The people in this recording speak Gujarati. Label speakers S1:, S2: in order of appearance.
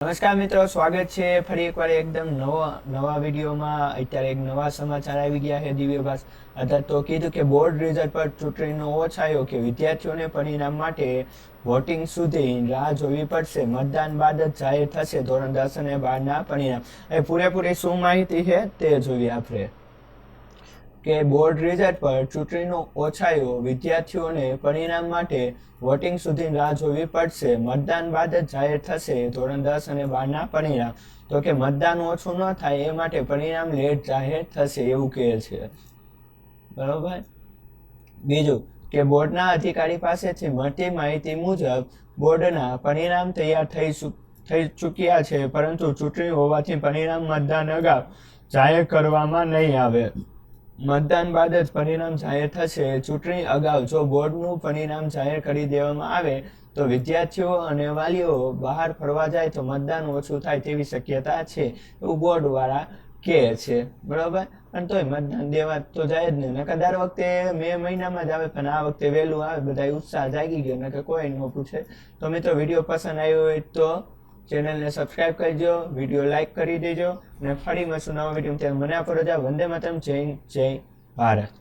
S1: નમસ્કાર મિત્રો, સ્વાગત છે ફરી એકવાર એકદમ નવા નવા વિડીયોમાં. અત્યારે એક નવા સમાચાર આવી ગયા છે દિવ્યભાસ. અથવા તો કીધું કે બોર્ડ રિઝલ્ટ પર ચૂંટણીનો ઓછાયો કે વિદ્યાર્થીઓને પરિણામ માટે વોટિંગ સુધી રાહ જોવી પડશે. મતદાન બાદ જ જાહેર થશે ધોરણ દસ અને બારના પરિણામ. એ પૂરેપૂરી શું માહિતી છે તે જોઈએ આપણે. કે બોર્ડ રિઝલ્ટ પર ચૂંટણીનો ઓછાયો વિદ્યાર્થીઓને પરિણામ માટે વોટિંગ સુધી રાહ જોવી પડશે. મતદાન બાદ જ જાહેર થશે ધોરણ દસ અને બારના પરિણામ. તો કે મતદાન ઓછું ન થાય એ માટે પરિણામ લેટ જાહેર થશે એવું કહે છે. બરોબર? બીજું કે બોર્ડના અધિકારી પાસેથી મળતી માહિતી મુજબ બોર્ડના પરિણામ તૈયાર થઈ થઈ ચૂક્યા છે, પરંતુ ચૂંટણી હોવાથી પરિણામ મતદાન અગાઉ જાહેર કરવામાં નહીં આવે. મતદાન બાદ જ પરિણામ જાહેર થશે. ચૂંટણી અગાઉ જો બોર્ડનું પરિણામ જાહેર કરી દેવામાં આવે, તો વિદ્યાર્થીઓ અને વાલીઓ બહાર ફરવા જાય તો મતદાન ઓછું થાય તેવી શક્યતા છે એવું બોર્ડવાળા કહે છે. બરોબર? અને તોય મતદાન દેવા તો જાય જ નહીં નકર દર વખતે મે મહિનામાં જ આવે, પણ આ વખતે વહેલું આવે બધા ઉત્સાહ જાગી ગયો. નકર કોઈ ન પૂછે. તો મિત્રો, વીડિયો પસંદ આવ્યો હોય તો ચેનલને સબસ્ક્રાઇબ કરજો, વીડિયો લાઈક કરી દેજો અને ફરી મળશું નવા વીડિયો મને આપો રજા. વંદે માતરમ. જય જય ભારત.